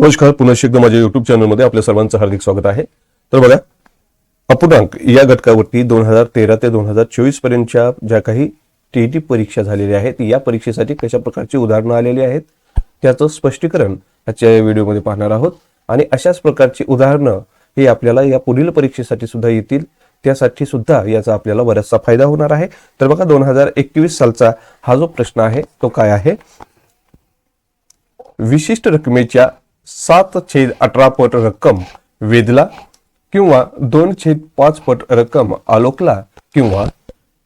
नमस्कार पुन्हा एकदा माझ्या युट्यूब चॅनलमध्ये आपल्या सर्वांचं हार्दिक स्वागत आहे. तर बघा अपूर्णांक या घटकावरती दोन हजार तेरा ते दोन हजार चोवीस पर्यंतच्या ज्या काही टीईटी परीक्षा झालेल्या आहेत या परीक्षेसाठी कशा प्रकारची उदाहरणं आलेली आहेत त्याचं स्पष्टीकरण आजच्या या व्हिडिओमध्ये पाहणार आहोत. आणि अशाच प्रकारची उदाहरणं ही आपल्याला या पुढील परीक्षेसाठी सुद्धा येतील त्यासाठी सुद्धा याचा आपल्याला बराचसा फायदा होणार आहे. तर बघा दोन हजार एकवीस सालचा हा जो प्रश्न आहे तो काय आहे? विशिष्ट रकमेच्या सात छेद अठरा पट रक्कम वेदला किंवा दोन छेद पाच पट रक्कम आलोकला किंवा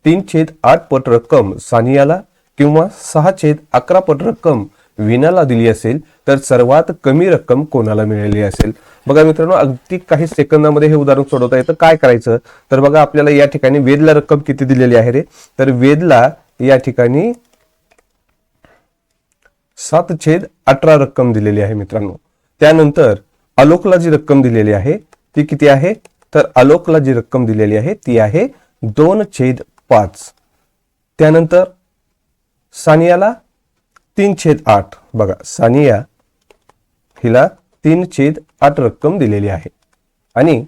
तीन छेद आठ पट रक्कम सानियाला किंवा सहा छेद अकरा पट रक्कम विनाला दिली असेल तर सर्वात कमी रक्कम कोणाला मिळाली असेल? बघा मित्रांनो अगदी काही सेकंदामध्ये हे उदाहरण सोडवता येतं. काय करायचं? तर बघा आपल्याला या ठिकाणी वेदला रक्कम किती दिलेली आहे रे? तर वेदला या ठिकाणी सात छेद अठरा रक्कम दिलेली आहे मित्रांनो. त्यानंतर आलोकला जी रक्कम दिलेली आहे ती किती आहे? तर आलोकला जी रक्कम दिलेली आहे ती आहे दोन छेद पाच. त्यानंतर सानियाला तीन छेद आठ. बघा सानिया हिला तीन छेद आठ रक्कम दिलेली आहे. आणि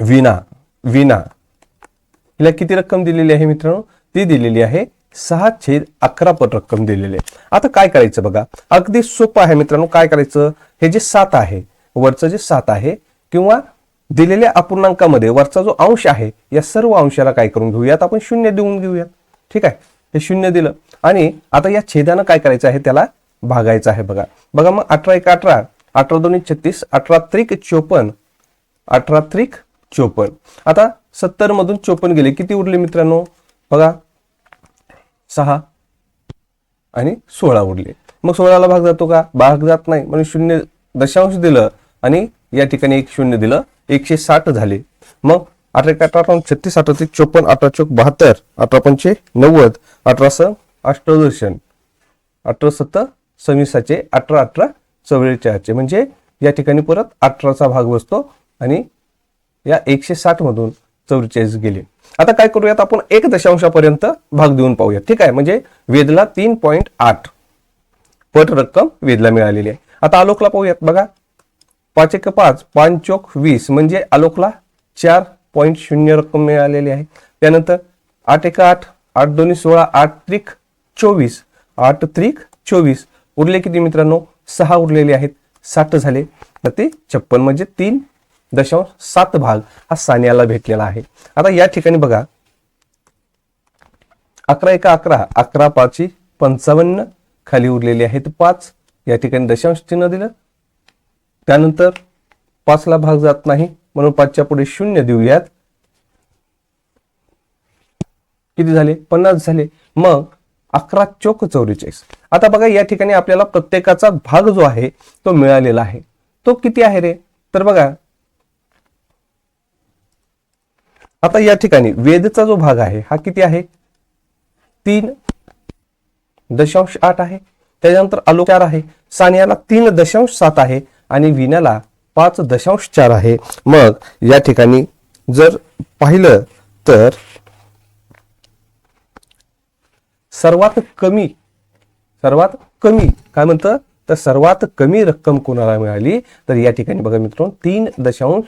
विना विना हिला किती रक्कम दिलेली आहे मित्रांनो? ती दिलेली आहे सहा छेद अकरा पट रक्कम दिलेली आहे. आता काय करायचं बघा? अगदी सोपं आहे मित्रांनो काय करायचं? हे जे सात आहे वरचं जे सात आहे किंवा दिलेल्या अपूर्णांकामध्ये वरचा जो अंश आहे या सर्व अंशाला काय करून घेऊयात? आपण शून्य देऊन घेऊयात. ठीक आहे? हे शून्य दिलं. आणि आता या छेदानं काय करायचं आहे? त्याला भागायचं आहे बघा. बघा मग अठरा एक अठरा अठरा दोन्ही छत्तीस अठरा त्रिक चोपन्न अठरा त्रिक चोपन्न. आता सत्तर मधून चोपन्न गेले. किती उरले मित्रांनो? बघा सहा आणि सोळा उरले. मग सोळाला भाग जातो का? भाग जात नाही. म्हणून शून्य दशांश दिलं आणि या ठिकाणी एक शून्य दिलं. एकशे साठ झाले. मग अठरा एक अठरा छत्तीस अठरा ते चोपन्न अठरा चौक बहात्तर अठरा पंचे नव्वद अठरा स अष्टदर्शन अठरा सत्तर सव्वीसाचे अठरा अठरा चव्वेचाळीसचे म्हणजे या ठिकाणी परत अठराचा भाग बसतो आणि या एकशे साठमधून चव्वेचाळीस गेले. आता काय करूयात आपण एक दशांशापर्यंत भाग देऊन पाहूया ठीक आहे? म्हणजे वेदला तीन पॉईंट आठ. पट रक्कम वेदला मिळालेली आहे. आता आलोकला पाहूयात बघा. पाच एक पाच पाच चोक वीस म्हणजे आलोकला चार पॉईंट शून्य रक्कम मिळालेली आहे. त्यानंतर आठ एक आठ आठ दोन्ही सोळा आठ त्रिक चोवीस आठ त्रिक चोवीस. उरले किती मित्रांनो? सहा उरलेले आहेत. साठ झाले. तर ते छप्पन म्हणजे तीन दशांश सात भाग हा सानियाला भेटलेला आहे. आता या ठिकाणी बघा. अकरा एका अकरा अकरा पाची पंचावन्न खाली उरलेले आहेत पाच. या ठिकाणी दशांश चिन्ह दिलं. त्यानंतर पाचला भाग जात नाही म्हणून पाचच्या पुढे शून्य देऊयात. किती झाले? पन्नास झाले. मग अकरा चोक चौवेचाळीस. आता बघा या ठिकाणी आपल्याला प्रत्येकाचा भाग जो आहे तो मिळालेला आहे. तो किती आहे रे? तर बघा आता या ठिकाणी वेदचा जो भाग आहे हा किती आहे? तीन दशांश आठ आहे. त्याच्यानंतर आलोक आहे. सानियाला तीन दशांश सात आहे आणि विण्याला पाच दशांश चार आहे. मग या ठिकाणी जर पाहिलं तर सर्वात कमी सर्वात कमी काय म्हणतं? तर सर्वात कमी रक्कम कोणाला मिळाली? तर या ठिकाणी बघा मित्रांनो तीन दशांश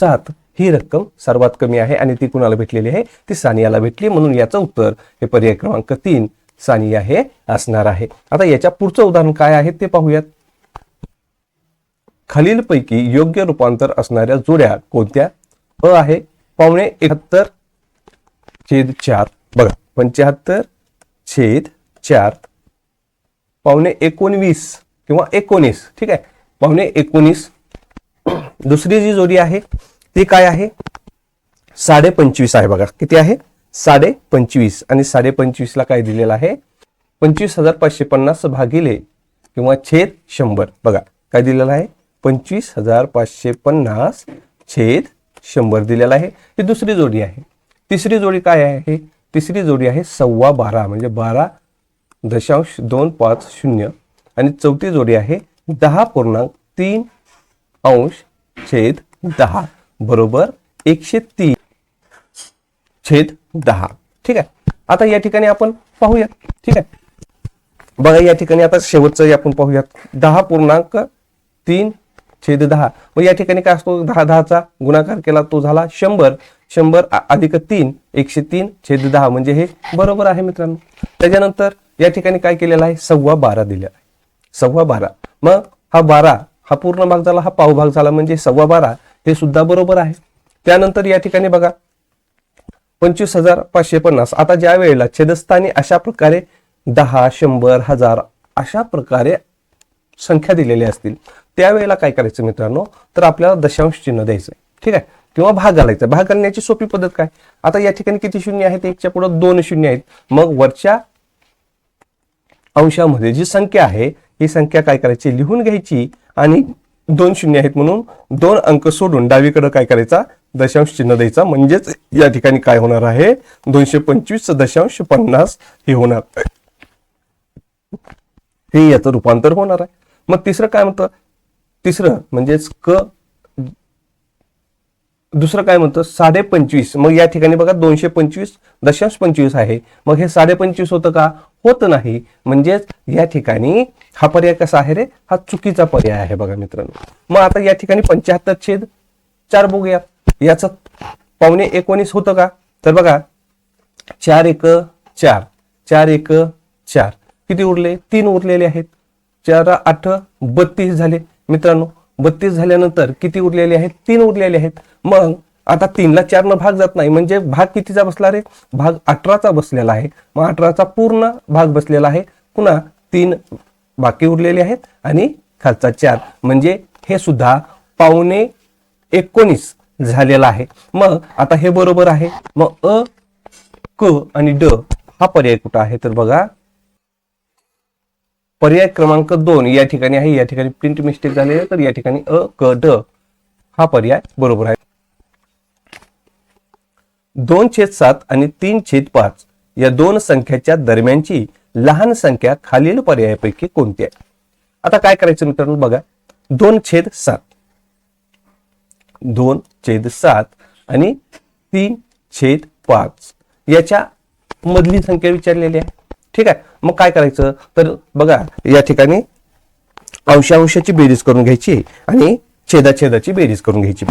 सात. ही रक्कम सर्वात कमी आहे आणि ती कुणाला भेटलेली आहे? ती सानियाला भेटली. म्हणून याचं उत्तर हे पर्याय क्रमांक तीन सानिया हे असणार आहे. आता याच्या पुढचं उदाहरण काय आहे ते पाहूयात. खालीलपैकी योग्य रूपांतर असणाऱ्या जोड्या कोणत्या? अ आहे पावणे एकाहत्तर छेद चार. बघा पंच्याहत्तर छेद चार पावणे एकोणवीस किंवा एकोणीस. ठीक आहे? पावणे एकोणीस. दुसरी जी जोडी आहे ती काय आहे? साडे पंचवीस आहे बघा. किती आहे? साडे पंचवीस. आणि साडे पंचवीसला काय दिलेलं आहे? पंचवीस हजार पाचशे पन्नास भागिले किंवा छेद शंभर. बघा काय दिलेलं आहे? पंचवीस हजार पाचशे पन्नास छेद शंभर दिलेला आहे. ही दुसरी जोडी आहे. तिसरी जोडी काय आहे? तिसरी जोडी आहे सव्वा बारा म्हणजे बारा दशांश दोन पाच शून्य. आणि चौथी जोडी आहे दहा पूर्णांक तीन अंश छेद दहा. बरोबर एकशे तीन छेद दहा. ठीक आहे? आता या ठिकाणी आपण पाहूया. ठीक आहे? बघा या ठिकाणी आता शेवटचं आपण पाहूयात. दहा पूर्णांक तीन छेद दहा. मग या ठिकाणी काय असतो? दहा दहाचा गुणाकार केला तो झाला शंभर. शंभर अधिक तीन एकशे तीन छेद दहा. म्हणजे हे बरोबर आहे मित्रांनो. त्याच्यानंतर या ठिकाणी काय केलेलं आहे? सव्वा बारा दिलेला आहे. सव्वा बारा. मग हा बारा हा पूर्ण भाग झाला हा पाव भाग झाला. म्हणजे सव्वा बारा हे सुद्धा बरोबर आहे. त्यानंतर या ठिकाणी बघा पंचवीस हजार पाचशे पन्नास. आता ज्या वेळेला छेदस्थानी अशा प्रकारे दहा शंभर हजार अशा प्रकारे संख्या दिलेल्या असतील त्यावेळेला काय करायचं मित्रांनो? तर आपल्याला दशांश चिन्ह द्यायचं ठीक आहे? किंवा भाग घालायचा. भाग घालण्याची सोपी पद्धत काय? आता या ठिकाणी किती शून्य आहेत? एकच्या पुढे दोन शून्य आहेत. मग वरच्या अंशामध्ये जी संख्या आहे ही संख्या काय करायची? लिहून घ्यायची आणि दोन शून्य आहेत म्हणून दोन अंक सोडून डावीकडे काय करायचा? दशांश चिन्ह द्यायचा. म्हणजेच या ठिकाणी काय होणार आहे? दोनशे पंचवीस दशांश पन्नास हे होणार. हे याचं रूपांतर होणार आहे. मग तिसरं काय म्हणतं? तिसरं म्हणजेच क दुसरं काय म्हणतं? साडे पंचवीस. मग या ठिकाणी बघा दोनशे पंचवीस दशांश पंचवीस आहे. मग हे साडे पंचवीस होतं का? होत नाही. म्हणजेच या ठिकाणी हा पर्याय कसा आहे रे? हा चुकीचा पर्याय आहे बघा मित्रांनो. मग आता या ठिकाणी पंच्याहत्तर छेद चार बघूया. याचं पावणे एकोणीस होतं का? तर बघा चार एक चार. चार एक चार. किती उरले? तीन उरलेले आहेत. चार आठ बत्तीस झाले. मित्रांनो बत्तीस झाल्यानंतर किती उरलेले आहेत? तीन उरलेले आहेत. मग आता तीनला चारनं भाग जात नाही. म्हणजे भाग कितीचा बसला रे? भाग अठराचा बसलेला आहे. मग अठराचा पूर्ण भाग बसलेला आहे. पुन्हा तीन बाकी उरलेले आहेत आणि खालचा चार. म्हणजे हे सुद्धा पावणे एकोणीस झालेला आहे. मग आता हे बरोबर आहे. मग अ क आणि ड हा पर्याय कुठं आहे? तर बघा पर्याय क्रमांक दोन या ठिकाणी आहे. या ठिकाणी प्रिंट मिस्टेक झालेली आहे तर या ठिकाणी अ क ड हा पर्याय बरोबर आहे. दोन छेद सात आणि तीन छेद पाच या दोन संख्याच्या दरम्यानची लहान संख्या खालील पर्यायापैकी कोणती आहे? आता काय करायचं मित्रांनो बघा. दोन छेद सात. दोन छेद सात आणि तीन छेद पाच. याच्या मधली संख्या विचारलेली आहे. ठीक आहे? मग काय करायचं? तर बघा या ठिकाणी अंशांशाची बेरीज करून घ्यायची आणि छेदाछेदाची बेरीज करून घ्यायची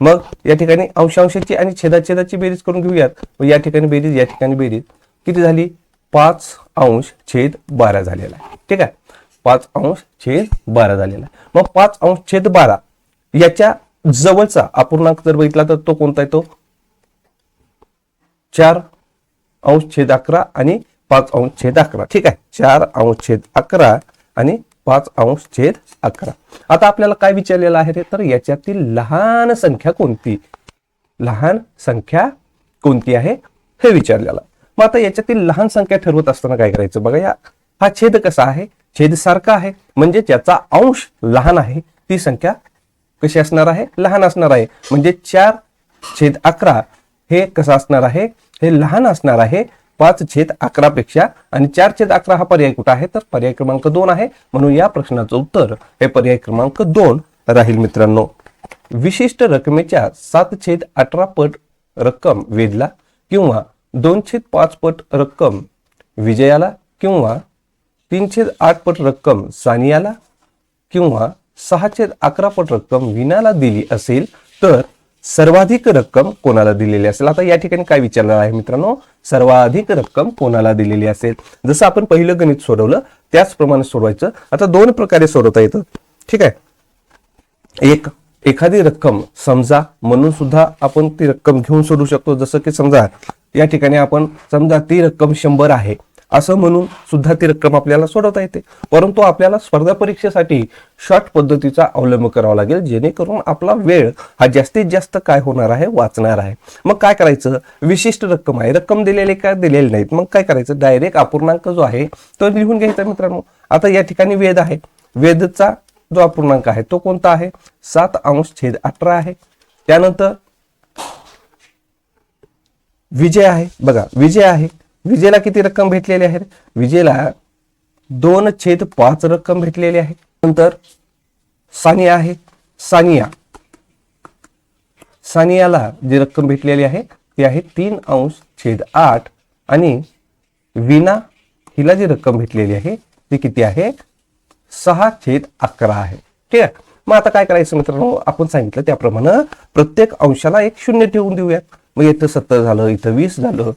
मग या ठिकाणी अंशांशाची आणि छेदाछेदाची बेरीज करून घेऊयात. मग या ठिकाणी बेरीज या ठिकाणी बेरीज. किती झाली? पाच अंश छेद बारा झालेला आहे. ठीक आहे? पाच अंश छेद बारा झालेला आहे. मग पाच अंश छेद बारा याच्या जवळचा अपूर्णांक जर बघितला तर तो कोणता आहे तो? चार अंश छेद अकरा आणि पाच अंश छेद अकरा. ठीक आहे? चार अंश छेद अकरा आणि पाच अंश छेद अकरा. आता आपल्याला काय विचारलेलं आहे रे तर याच्यातील लहान संख्या कोणती? लहान संख्या कोणती आहे? हे विचारलेलं. मग आता याच्यातील लहान संख्या ठरवत असताना काय करायचं? बघा या हा छेद कसा आहे? छेद सारखा आहे. म्हणजे ज्याचा अंश लहान आहे ती संख्या कशी असणार आहे? लहान असणार आहे. म्हणजे चार छेद अकरा हे कसं असणार आहे? हे लहान असणार आहे. पाच छेद अकरा पेक्षा आणि चार छेद अकरा हा पर्याय कुठं आहे? तर पर्याय क्रमांक दोन आहे. म्हणून या प्रश्नाचं उत्तर हे पर्याय क्रमांक दोन राहील मित्रांनो. विशिष्ट रकमेच्या सात छेद अठरा पट रक्कम वेदला किंवा दोन छेद पाच पट रक्कम विजयाला किंवा तीन छेद आठ पट रक्कम सानियाला किंवा सहा छेद अकरा पट रक्कम विनाला दिली असेल तर सर्वाधिक रक्कम कोणाला दिलेली असेल? आता या ठिकाणी काय विचारलं आहे मित्रांनो? सर्वाधिक रक्कम कोणाला दिलेली असेल? जसं आपण पहिलं गणित सोडवलं त्याचप्रमाणे सोडवायचं. आता दोन प्रकारे सोडवता येतं. ठीक आहे? एक एखादी रक्कम समजा म्हणून सुद्धा आपण ती रक्कम घेऊन सोडू शकतो. जसं की समजा या ठिकाणी आपण समजा ती रक्कम शंभर आहे. असं म्हणून सुद्धा ती रक्कम आपल्याला सोडवता येते. परंतु आपल्याला स्पर्धा परीक्षेसाठी शॉर्ट पद्धतीचा अवलंब करावा लागेल जेणेकरून आपला वेळ हा जास्तीत जास्त काय होणार आहे वाचणार आहे. मग काय करायचं? विशिष्ट रक्कम आहे. रक्कम दिलेली का दिलेली नाहीत? मग काय करायचं? डायरेक्ट अपूर्णांक जो आहे तो लिहून घ्यायचा मित्रांनो. आता या ठिकाणी वेद आहे. वेदचा जो अपूर्णांक आहे तो कोणता आहे? सात अंश छेद अठरा आहे. त्यानंतर विजय आहे. बघा विजय आहे. विजेला किती रक्कम भेटलेली आहे? विजेला दोन छेद पाच रक्कम भेटलेली आहे. नंतर सानिया आहे. सानिया. सानियाला जी रक्कम भेटलेली आहे ती आहे तीन अंश छेद आठ. आणि विना हिला जी रक्कम भेटलेली आहे ती किती आहे? सहा छेद अकरा आहे. ठीक आहे? मग आता काय करायचं मित्रांनो? आपण सांगितलं त्याप्रमाणे प्रत्येक अंशाला एक शून्य ठेवून देऊयात. मग इथं सत्तर झालं इथं वीस झालं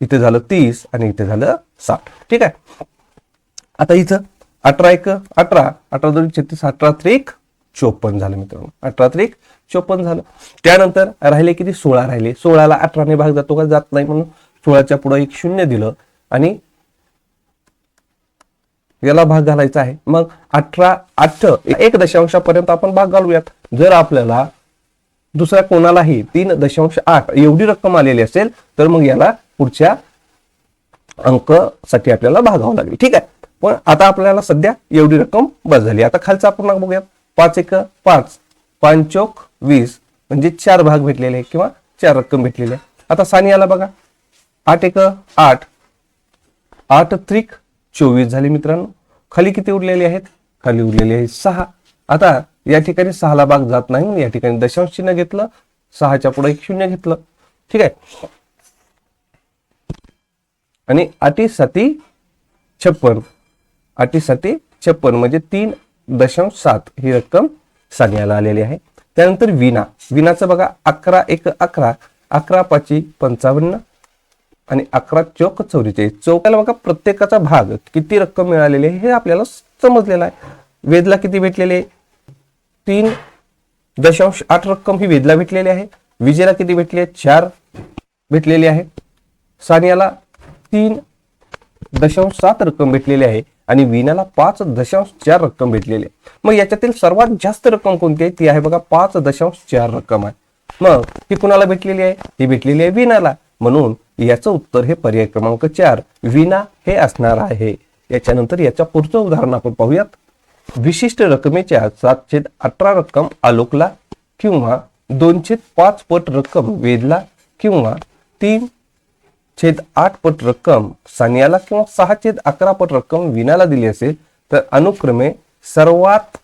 इथे झालं तीस आणि इथे झालं साठ. ठीक आहे? आता इथं अठरा एक अठरा. अठरा दोन छत्तीस अठरा त्रिक चोपन्न झालं मित्रांनो. अठरा त्रिक चोपन्न झालं. त्यानंतर राहिले किती? सोळा राहिले. सोळाला अठराने भाग जातो का? जात नाही म्हणून सोळाच्या पुढे एक शून्य दिलं आणि याला भाग घालायचा आहे. मग अठरा आठ एक दशांशापर्यंत आपण भाग घालूयात. जर आपल्याला दुसऱ्या कोणालाही तीन दशांश आठ एवढी रक्कम आलेली असेल तर मग याला पुढच्या अंकसाठी आपल्याला भागावं लागेल. ठीक आहे? पण आता आपल्याला सध्या एवढी रक्कम बस झाली. आता खालचा आपण बघूयात. पाच एक पाच. पांचोक वीस. म्हणजे चार भाग भेटलेले आहे किंवा चार रक्कम भेटलेली आहे. आता सानियाला बघा. आठ एक आठ. आठ त्रिक चोवीस झाले मित्रांनो. खाली किती उरलेले आहेत? खाली उरलेले आहेत सहा. आता या ठिकाणी सहाला भाग जात नाही या ठिकाणी दशांश चिन्ह घेतलं. सहाच्या पुढे एक शून्य घेतलं. ठीक आहे? आणि अटी सती छप्पन. अटी सती छप्पन म्हणजे तीन दशांश सात ही रक्कम सानियाला आलेली आहे. त्यानंतर विना विनाचं बघा अकरा एक अकरा अकरा पाची पंचावन्न आणि अकरा चौक चौरेचाळीस चौकाला बघा प्रत्येकाचा भाग किती रक्कम मिळालेली आहे हे आपल्याला समजलेलं आहे. वेदला किती भेटलेले? तीन दशांश आठ रक्कम ही वेदला भेटलेली आहे. विजेला किती भेटली? आहे चार भेटलेली आहे. सानियाला तीन दशांश सात रक्कम भेटलेली आहे आणि विनाला पाच दशांश चार रक्कम भेटलेली आहे. मग याच्यातील सर्वात जास्त रक्कम कोणती आहे? ती आहे बघा पाच दशांश चार रक्कम आहे. मग ही कुणाला भेटलेली आहे? ती भेटलेली आहे विनाला म्हणून याचं उत्तर हे पर्याय क्रमांक चार विना हे असणार आहे. याच्यानंतर याच्या पुढचं उदाहरण आपण पाहूयात. विशिष्ट रकमेच्या सातशे अठरा रक्कम आलोकला किंवा दोनशे पाच पट रक्कम वेदला किंवा तीन छेद आठ पट रक्कम सानियाला किंवा सहा छेद अकरा पट रक्कम विनाला दिली असेल तर अनुक्रमे सर्वात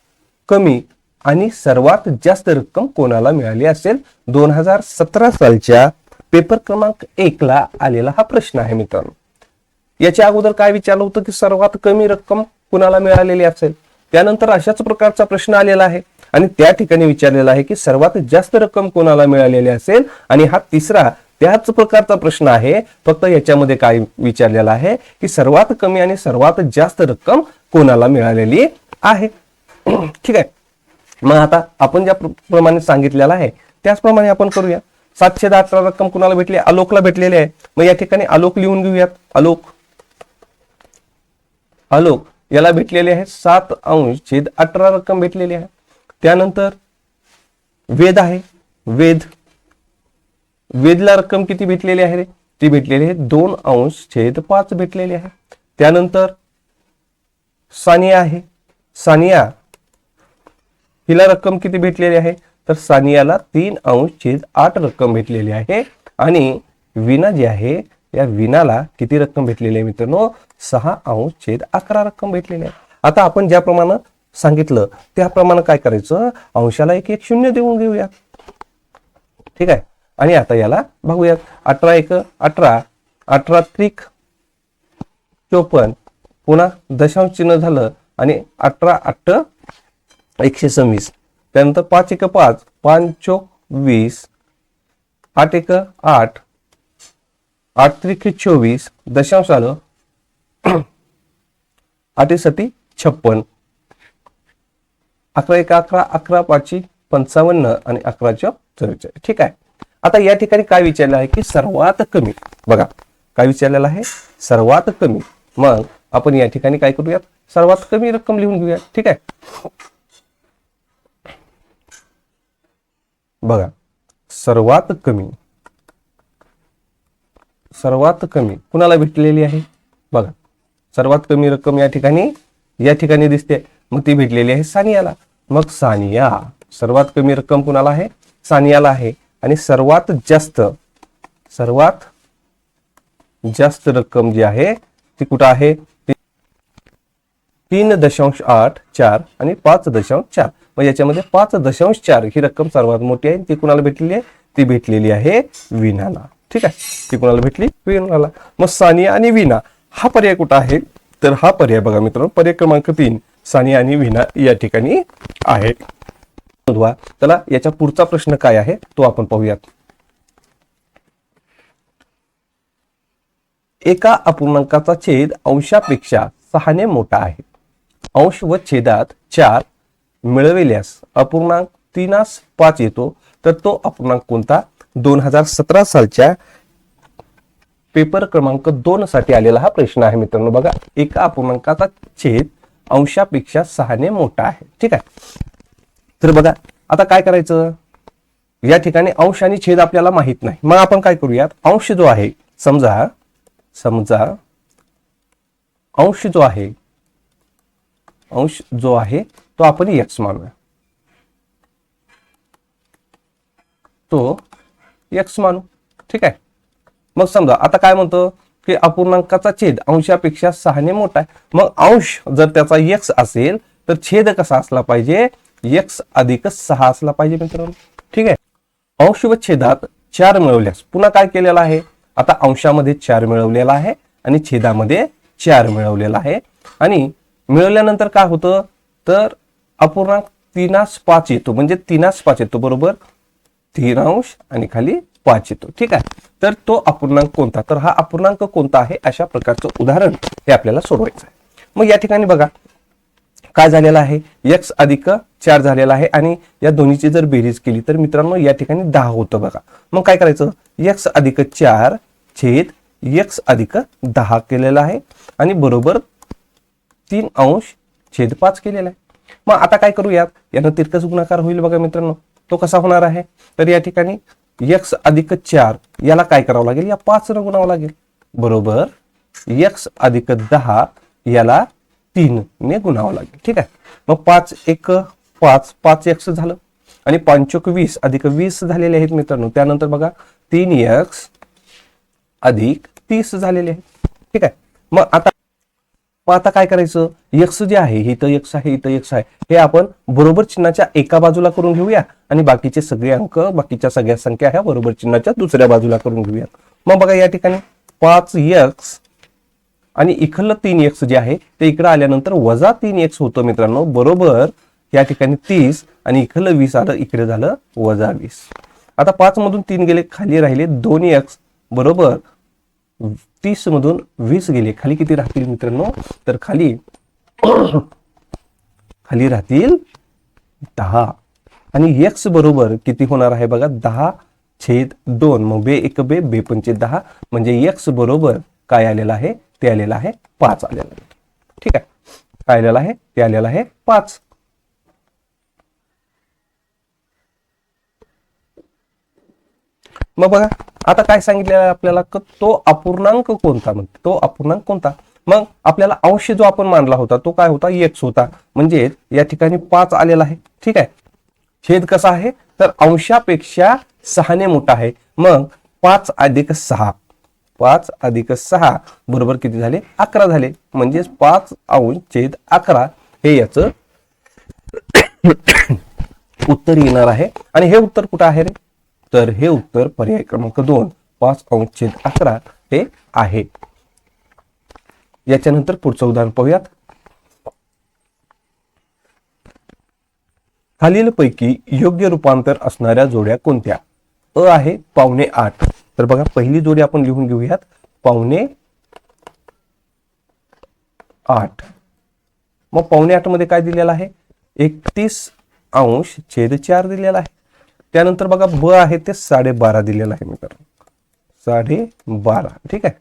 कमी आणि सर्वात जास्त रक्कम कोणाला मिळाली असेल? दोन हजार सतरा सालच्या पेपर क्रमांक एक ला आलेला हा प्रश्न आहे मित्रांनो. याच्या अगोदर काय विचारलं होतं की सर्वात कमी रक्कम कुणाला मिळालेली असेल? त्यानंतर अशाच प्रकारचा प्रश्न आलेला आहे आणि त्या ठिकाणी विचारलेला आहे की सर्वात जास्त रक्कम कोणाला मिळालेली असेल? आणि हा तिसरा त्याच प्रकारचा प्रश्न आहे. फक्त याच्यामध्ये काय विचारलेला आहे की सर्वात कमी आणि सर्वात जास्त रक्कम कोणाला मिळालेली आहे? ठीक आहे. मग आता आपण ज्या प्रमाणे सांगितलेलं आहे त्याचप्रमाणे आपण करूया. सातशे अठरा रक्कम कुणाला भेटली? आलोकला भेटलेली आहे. मग या ठिकाणी आलोक लिहून घेऊयात. आलोक. आलोक याला भेटलेले आहे सात अंश छेद अठरा रक्कम भेटलेली आहे. त्यानंतर वेद आहे. वेद. वेदला रक्कम किती भेटलेली आहे रे? ती भेटलेली आहे दोन अंश छेद पाच भेटलेली आहे. त्यानंतर सानिया आहे. सानिया हिला रक्कम किती भेटलेली आहे? तर सानियाला तीन अंश छेद आठ रक्कम भेटलेली आहे. आणि विना जी आहे या विनाला किती रक्कम भेटलेली आहे मित्रांनो? सहा अंश छेद अकरा रक्कम भेटलेली आहे. आता आपण ज्याप्रमाणे सांगितलं त्याप्रमाणे काय करायचं? अंशाला एक एक शून्य देऊन घेऊया. ठीक आहे? आणि आता याला बघूयात. अठरा एक अठरा अठरा त्रिक चोपन्न पुन्हा दशांश चिन्ह झालं आणि अठरा अठ्ठ एकशे सव्वीस. त्यानंतर पाच एक पाच पाच चोक वीस आठ एक आठ आठ त्रिक चोवीस दशांश आलं आठ सती छप्पन. अकरा एक अकरा अकरा पाचशे पंचावन्न आणि अकराच्या चव्वेचाळीस ठीक आहे. आता या ठिकाणी काय विचारलं आहे की सर्वात कमी बघा काय विचारलेलं आहे? सर्वात कमी. मग आपण या ठिकाणी काय करूयात? सर्वात कमी रक्कम लिहून घेऊया ठीक आहे? बघा सर्वात कमी सर्वात कमी कुणाला भेटलेली आहे? बघा सर्वात कमी रक्कम या ठिकाणी या ठिकाणी दिसते. मग ती भेटलेली आहे सानियाला. मग सानिया सर्वात कमी रक्कम कुणाला आहे? सानियाला आहे. आणि सर्वात जास्त सर्वात जास्त रक्कम जी आहे ती कुठं आहे? तीन दशांश आठ चार आणि पाच दशांश चार. मग याच्यामध्ये पाच दशांश चार ही रक्कम सर्वात मोठी आहे. ती कुणाला भेटलेली आहे? ती भेटलेली आहे विनाला ठीक आहे? ती कुणाला भेटली? विनाला मग सानिया आणि विना हा पर्याय कुठं आहे? तर हा पर्याय बघा मित्रांनो. पर्याय क्रमांक तीन. सानिया आणि विना या ठिकाणी आहे नोंदवा. चला याच्या पुढचा प्रश्न काय आहे तो आपण पाहूयात. एका अपूर्णांकाचा छेद अंशापेक्षा सहाने मोठा आहे. अंश व छेदात चार मिळविल्यास अपूर्णांक तीनास पाच येतो. तर तो अपूर्णांक कोणता? दोन हजार सतरा सालच्या पेपर क्रमांक दोन साठी आलेला हा प्रश्न आहे मित्रांनो. बघा एका अपूर्णांकाचा छेद अंशापेक्षा सहाने मोठा आहे. ठीक आहे? तर बघा आता काय करायचं? या ठिकाणी अंश आणि छेद आपल्याला माहीत नाही. मग आपण काय करूयात? अंश जो आहे समजा समजा अंश जो आहे अंश जो आहे तो आपण यक्स मानूया. तो यक्स मानू. ठीक आहे? मग समजा आता काय म्हणतो? की अपूर्णांकाचा छेद अंशापेक्षा सहाने मोठा आहे. मग अंश जर त्याचा यक्स असेल तर छेद कसा असला पाहिजे? यक्स अधिक सहा असला पाहिजे मित्रांनो. ठीक आहे? अंश व छेदात चार मिळवल्यास पुन्हा काय केलेलं आहे? आता अंशामध्ये चार मिळवलेला आहे आणि छेदामध्ये चार मिळवलेला आहे. आणि मिळवल्यानंतर काय होतं? तर अपूर्णांक तीनास पाच येतो. म्हणजे तीनास पाच येतो बरोबर? तीन अंश आणि खाली पाच येतो. ठीक आहे? तर तो अपूर्णांक कोणता? तर हा अपूर्णांक कोणता आहे? अशा प्रकारचं उदाहरण हे आपल्याला सोडवायचं आहे. मग या ठिकाणी बघा. काय झालेलं आहे? एक्स अधिक चार झालेला आहे आणि या दोन्हीची जर बेरीज केली तर मित्रांनो या ठिकाणी दहा होतं बघा. मग काय करायचं? एक्स अधिक चार छेद एक्स अधिक दहा केलेला आहे आणि बरोबर तीन अंश छेद पाच केलेला आहे. मग आता काय करूयात? यानं तिरकस गुणाकार होईल बघा मित्रांनो. तो कसा होणार आहे? तर या ठिकाणी एक्स अधिक चार याला काय करावं लागेल? या पाच न गुणावं लागेल. बरोबर एक्स अधिक दहा याला तीनने गुणावं लागेल. ठीक आहे? मग पाच एक पाच पाच एक्स झालं. आणि पंचोक वीस अधिक वीस झालेले आहेत मित्रांनो. त्यानंतर बघा तीन एक्स अधिक तीस झालेले आहेत. ठीक आहे? मग आता मग आता काय करायचं? यक्स जे आहे इथं यक्स आहे इथं यक्स आहे. हे आपण बरोबर चिन्हाच्या एका बाजूला करून घेऊया. आणि बाकीचे सगळे अंक बाकीच्या सगळ्या संख्या ह्या बरोबर चिन्हाच्या दुसऱ्या बाजूला करून घेऊया. मग बघा या ठिकाणी पाच यक्स आणि इकडलं तीन एक्स जे आहे ते इकडं आल्यानंतर वजा तीन एक्स होतं मित्रांनो. बरोबर? या ठिकाणी तीस आणि इकडलं वीस आलं इकडे झालं वजा वीस. आता पाच मधून तीन गेले खाली राहिले दोन एक्स बरोबर? तीस मधून वीस गेले. खाली किती राहतील मित्रांनो? तर खाली खाली राहतील दहा. आणि एक्स बरोबर किती होणार आहे बघा? दहा छेद दोन. मग बे एक बे बे पंचे दहा. म्हणजे एक्स बरोबर काय आलेलं आहे? ते आलेलं आहे पाच आलेलं आहे. ठीक आहे? काय आलेलं आहे? ते आलेलं आहे पाच. मग बघा आता काय सांगितलेलं आहे आपल्याला? तो अपूर्णांक कोणता म्हणते? तो अपूर्णांक कोणता? मग आपल्याला अंश जो आपण मानला होता तो काय होता? एक्स होता. म्हणजे या ठिकाणी पाच आलेला आहे. ठीक आहे? छेद कसा आहे? तर अंशापेक्षा सहाने मोठा आहे. मग पाच अधिक सहा. पाच अधिक सहा बरोबर किती झाले? अकरा झाले. म्हणजेच पाच अंश छेद अकरा हे याचं उत्तर येणार आहे. आणि हे उत्तर कुठं आहे रे? तर हे उत्तर पर्याय क्रमांक दोन पाच अंश छेद अकरा हे आहे. याच्यानंतर पुढचं उदाहरण पाहूयात. खालीलपैकी योग्य रूपांतर असणाऱ्या जोड्या कोणत्या? अ आहे पावणे आठ. तर बघा पहिली जोडी आपण लिहून घेऊयात. पावणे आठ. मग पावणे आठमध्ये काय दिलेलं आहे? एकतीस अंश छेद चार दिलेला आहे. त्यानंतर बघा ब आहे ते साडेबारा दिलेलं आहे मित्रांनो साडे बारा ठीक आहे?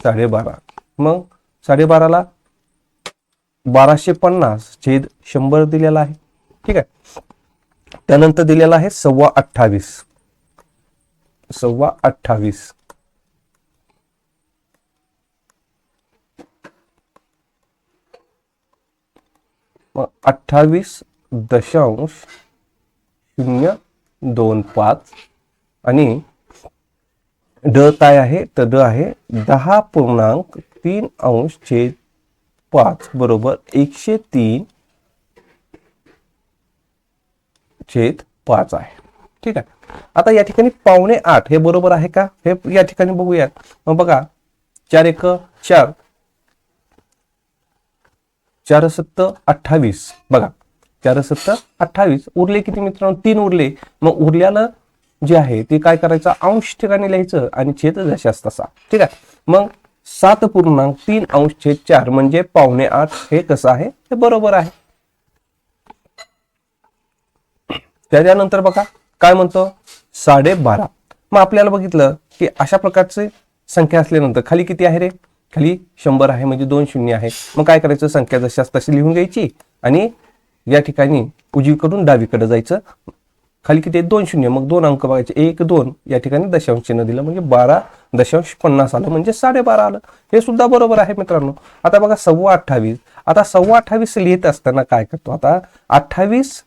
साडेबारा. मग साडेबाराला बाराशे पन्नास छेद शंभर दिलेला आहे. ठीक आहे? त्यानंतर दिलेला आहे सव्वा अठ्ठावीस. सव्वा अठ्ठावीस. अठ्ठावीस दशांश शून्य दोन पाच आणि ड काय आहे? तर ड आहे दहा पूर्णांक तीन अंश छेद पाच बरोबर एकशे तीन छेद पाच आहे. ठीक आहे. आता या ठिकाणी पावणे आठ हे बरोबर आहे का? हे या ठिकाणी बघूयात. मग बघा चार एक चार. चार सत्त अठ्ठावीस. बघा चार सत्त अठ्ठावीस. उरले किती मित्रांनो? तीन उरले. मग उरल्याला जे आहे ते काय करायचं? अंश ठिकाणी लिहायचं आणि छेद जशास तसा. ठीक आहे. मग सात पूर्णांक तीन अंश छेद चार म्हणजे पावणे आठ हे कसं आहे? हे बरोबर आहे. त्याच्यानंतर बघा काय म्हणतो? साडेबारा मग आपल्याला बघितलं की अशा प्रकारचे संख्या असल्यानंतर खाली किती आहे रे? खाली शंभर आहे म्हणजे दोन शून्य आहे. मग काय करायचं? संख्या जशास तशी लिहून घ्यायची आणि या ठिकाणी उजवीकडून डावीकडे जायचं. खाली किती दोन शून्य. मग दोन अंक बघायचे. एक दोन. या ठिकाणी दशांश चिन्ह दिलं. म्हणजे बारा दशांश पन्नास आलं. म्हणजे साडेबारा आलं. हे सुद्धा बरोबर आहे मित्रांनो. आता बघा सव्वा अठ्ठावीस. आता सव्वा अठ्ठावीस लिहित असताना काय करतो? आता अठ्ठावीस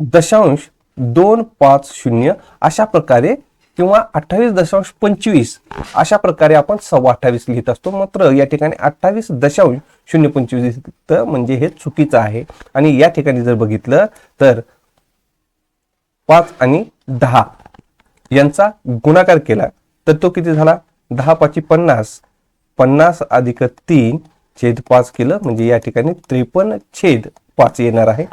दशांश दोन पाच शून्य अशा प्रकारे किंवा अठ्ठावीस दशांश पंचवीस अशा प्रकारे आपण सव्वा अठ्ठावीस लिहित असतो. मात्र या ठिकाणी अठ्ठावीस दशांश शून्य पंचवीस लिहितं म्हणजे हे चुकीचं आहे. आणि या ठिकाणी जर बघितलं तर पाच आणि दहा यांचा गुणाकार केला तर तो किती झाला? दहा पाची पन्नास. पन्नास अधिक तीन छेद पाच केलं म्हणजे या ठिकाणी त्रेपन्न छेद पाच येणार आहे.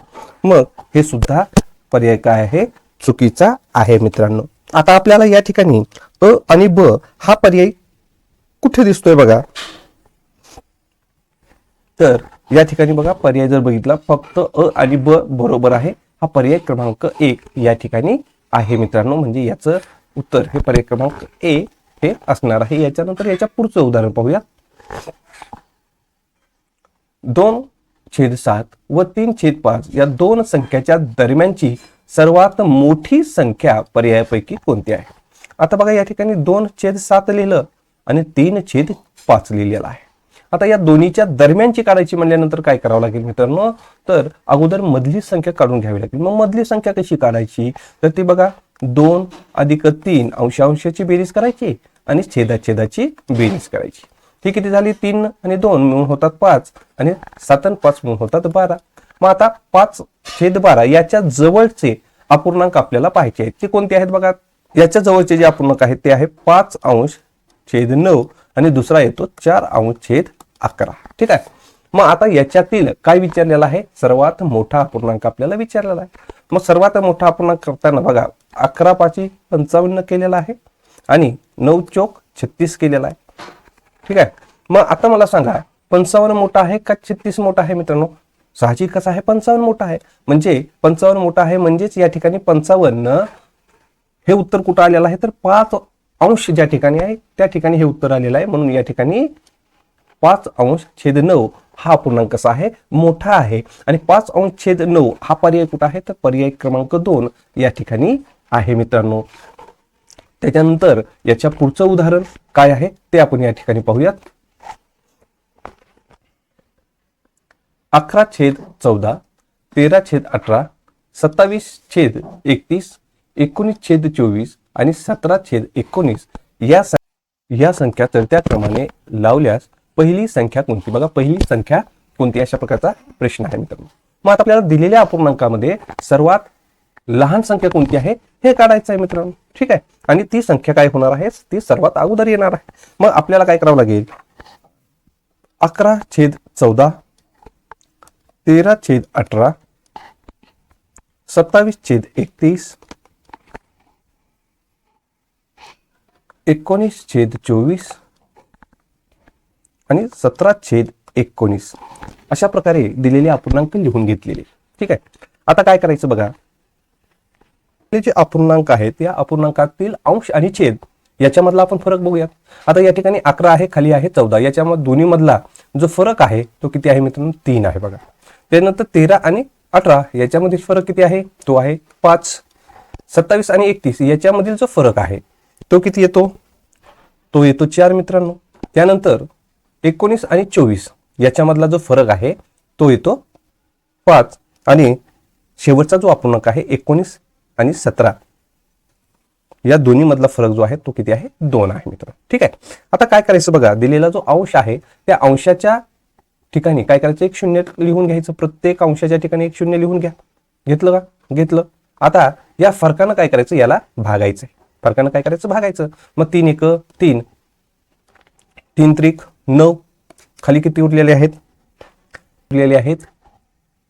मग हे सुद्धा पर्याय काय आहे? चुकीचा आहे मित्रांनो. आता आपल्याला या ठिकाणी अ आणि ब हा पर्याय कुठे दिसतोय बघा? तर या ठिकाणी बघा पर्याय जर बघितला फक्त अ आणि ब बरोबर आहे. हा पर्याय क्रमांक एक या ठिकाणी आहे मित्रांनो. म्हणजे याचं उत्तर हे पर्याय क्रमांक ए हे असणार आहे. याच्यानंतर याच्या पुढचं उदाहरण पाहूया. दोन छेद सात व तीन छेद पाच या दोन संख्याच्या दरम्यानची सर्वात मोठी संख्या पर्यायापैकी कोणती आहे? आता बघा या ठिकाणी दोन छेद सात लिहिलं आणि तीन छेद पाच लिहिलेलं आहे. आता या दोन्हीच्या दरम्यानची काढायची म्हणल्यानंतर काय करावं लागेल मित्रांनो? तर अगोदर मधली संख्या काढून घ्यावी लागेल. मग मधली संख्या कशी काढायची? तर ती बघा दोन अधिक तीन अंशांशाची बेरीज करायची आणि छेदाछेदाची बेरीज करायची. ही किती झाली? तीन आणि दोन मिळून होतात पाच. आणि सात आणि पाच म्हणून होतात बारा. मग आता पाच छेद बारा याच्या जवळचे अपूर्णांक आपल्याला पाहायचे आहेत. ते कोणते आहेत बघा? याच्या जवळचे जे अपूर्णांक आहेत ते आहे पाच अंश छेद नऊ आणि दुसरा येतो चार अंश छेद अकरा. ठीक आहे? मग आता याच्यातील काय विचारलेलं आहे? सर्वात मोठा अपूर्णांक आपल्याला विचारलेला आहे. मग सर्वात मोठा अपूर्णांक करताना बघा अकरा पाची पंचावन्न केलेला आहे आणि नऊ चौक छत्तीस केलेला आहे. ठीक आहे? मग आता मला सांगा पंचावन्न मोठा आहे का छत्तीस मोठा आहे मित्रांनो? साहजिकच आहे? पंचावन्न मोठा आहे. म्हणजे पंचावन्न मोठा आहे म्हणजेच या ठिकाणी पंचावन्न हे उत्तर कुठं आलेलं आहे? तर पाच अंश ज्या ठिकाणी आहे त्या ठिकाणी हे उत्तर आलेलं आहे. म्हणून या ठिकाणी पाच अंश छेद नऊ हा पूर्णांक कसा आहे? मोठा आहे. आणि पाच अंश छेद नऊ हा पर्याय कुठं आहे? तर पर्याय क्रमांक दोन या ठिकाणी आहे मित्रांनो. त्याच्यानंतर याच्या पुढचं उदाहरण काय आहे? ते आपण या ठिकाणी पाहूयात. अकरा छेद चौदा तेरा छेद अठरा सत्तावीस छेद एकतीस एकोणीस छेद चोवीस आणि सतरा छेद एकोणीस या या संख्या चढत्या क्रमाने लावल्यास पहिली संख्या कोणती? बघा पहिली संख्या कोणती? अशा प्रकारचा प्रश्न आहे मित्रांनो. मग आता आपल्याला दिलेल्या अपूर्णांकामध्ये सर्वात लहान संख्या कोणती आहे? हे काढायचं आहे मित्रांनो. ठीक आहे? आणि ती संख्या काय होणार आहे? ती सर्वात अगोदर येणार आहे. मग आपल्याला काय करावं लागेल? अकरा छेद चौदा तेरा छेद अठरा सत्तावीस छेद एकतीस एकोणीस छेद चोवीस आणि सतरा छेद एकोणीस. अशा प्रकारे दिलेले अपूर्णांक लिहून घेतलेले. ठीक आहे? आता काय करायचं बघा? जे अपूर्णांक आहेत या अपूर्णांकातील अंश आणि छेद याच्यामधला आपण फरक बघूयात आता या ठिकाणी अकरा आहे खाली आहे चौदा. याच्यामध्ये दोन्ही मधला जो फरक आहे तो किती आहे मित्रांनो? तीन आहे बघा. त्यानंतर तेरा आणि अठरा याच्यामधील फरक किती आहे? तो आहे पाच. सत्तावीस आणि एकतीस याच्यामधील जो फरक आहे तो किती येतो? तो येतो चार मित्रांनो. त्यानंतर एकोणीस आणि चोवीस याच्यामधला जो फरक आहे तो येतो पाच. आणि शेवटचा जो अपूर्णांक आहे एकोणीस आणि सतरा. या दोन्हीमधला फरक जो आहे तो किती आहे? दोन आहे मित्र ठीक आहे. आता काय करायचं बघा दिलेला जो अंश आहे त्या अंशाच्या ठिकाणी काय करायचं? एक शून्य लिहून घ्यायचं. प्रत्येक अंशाच्या ठिकाणी एक शून्य लिहून घ्या. घेतलं का? घेतलं. आता या फरकानं काय करायचं? याला भागायचं फरकानं काय करायचं? भागायचं. मग तीन एक तीन. तीन त्रिक नऊ. खाली किती उरलेले आहेत? उरलेले आहेत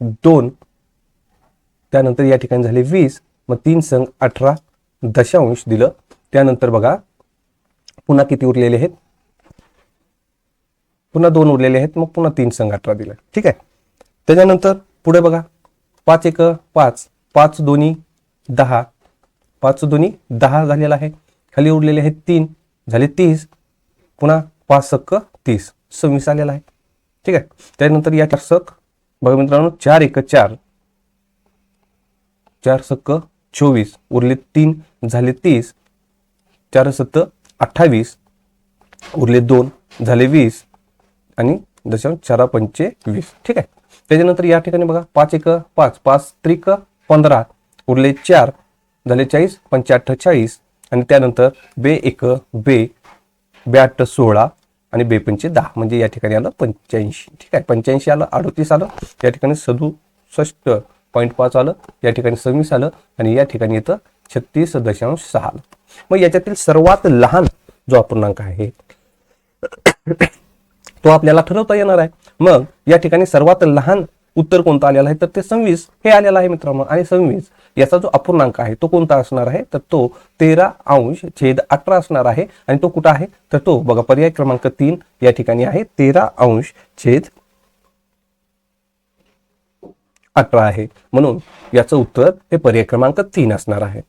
दोन. त्यानंतर या ठिकाणी झाले वीस. मग तीन संघ अठरा दशांश दिलं. त्यानंतर बघा पुन्हा किती उरलेले आहेत? पुन्हा दोन उरलेले आहेत मग पुन्हा तीन संघ अठरा दिला. ठीक आहे? त्याच्यानंतर पुढे बघा. पाच एक पाच. पाच दोन्ही दहा. पाच दोन्ही दहा झालेला आहे. खाली उरलेले आहेत तीन. झाले तीस. पुन्हा पाच सक्क तीस. सव्वीस आलेला आहे. ठीक आहे? त्यानंतर या चार सक बघा मित्रांनो चार एक चार. चार सक्क चोवीस. उरले तीन झाले तीस. चार सत्त अठ्ठावीस. उरले दोन झाले वीस. आणि दशांश चारा पंचे वीस. ठीक आहे? त्याच्यानंतर या ठिकाणी बघा पाच एक पाच. पाच त्रिक पंधरा. उरले चार. झाले चाळीस पंचे चाळीस. आणि त्यानंतर बे एक बे. ब्याट सोळा. आणि बे पंचे दहा. म्हणजे या ठिकाणी आलं पंच्याऐंशी. ठीक आहे? पंच्याऐंशी आलं अडतीस आलं. या ठिकाणी सदुसष्ट पॉईंट पाच आलं. या ठिकाणी सव्वीस आलं. आणि या ठिकाणी येतं छत्तीस दशांश सहा आलं. मग याच्यातील सर्वात लहान जो अपूर्णांक आहे तो आपल्याला ठरवता येणार आहे. मग या ठिकाणी सर्वात लहान उत्तर कोणतं आलेलं आहे? तर ते सव्वीस हे आलेलं आहे मित्रांनो. आणि सव्वीस याचा जो अपूर्णांक आहे तो कोणता असणार आहे? तर तो तेरा अंश छेद अठरा असणार आहे. आणि तो कुठं आहे? तर तो बघा पर्याय क्रमांक तीन या ठिकाणी आहे. तेरा अंश छेद अठरा आहे. म्हणून याचं उत्तर हे पर्याय क्रमांक तीन असणार आहे.